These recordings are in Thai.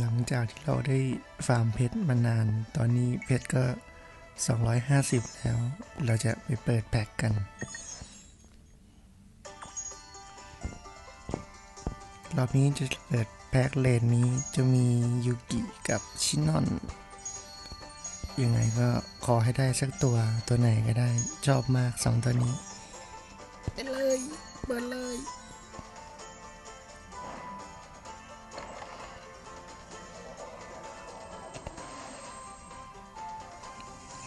หลังจากที่เราได้ฟาร์มเพชรมานาน ตอนนี้เพชรก็ 250 แล้ว เราจะไปเปิดแพ็กกัน รอบนี้จะเปิดแพ็กเลนนี้จะมียูกิกับชินอน ยังไงก็ขอให้ได้สักตัวตัวไหนก็ได้ ชอบมากสองตัวนี้ ไปเลย เปิดเลย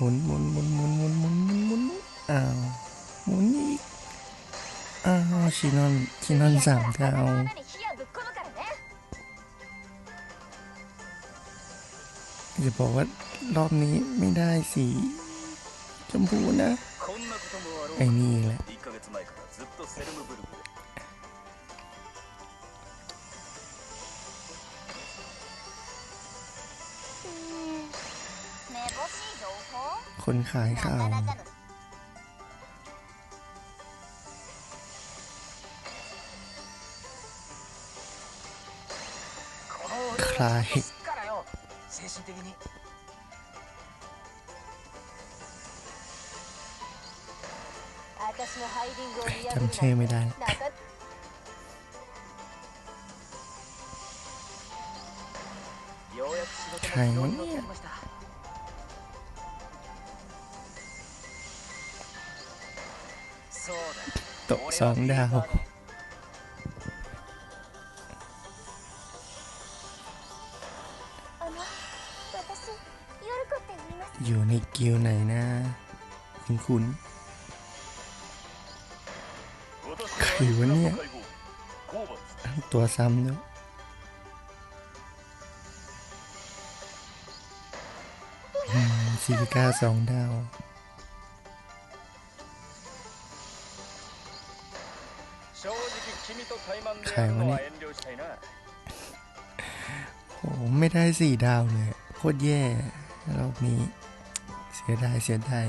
หมุนหมุนหมุนหมุนหมุนหมุนหมุนหมุนอ้าวหมุนอีกอ้าวชินอนชินอนสามดาวจะบอกว่ารอบนี้ไม่ได้สีชมพูนะไอ้นี่แหละ คนขายข้าวคลายจำชื่อไม่ได้ใครวะเนี่ย ตกสองดาว อยู่ในกิวไหนนะ คุณคุณใครวะเนี่ยตัวซ้ำเนาะสี่เก้าสองดาว ใครวะเนี่ยโอ้ไม่ได้สี่ดาวเลย โคตรแย่รอบนี้ เสียดายเสียดาย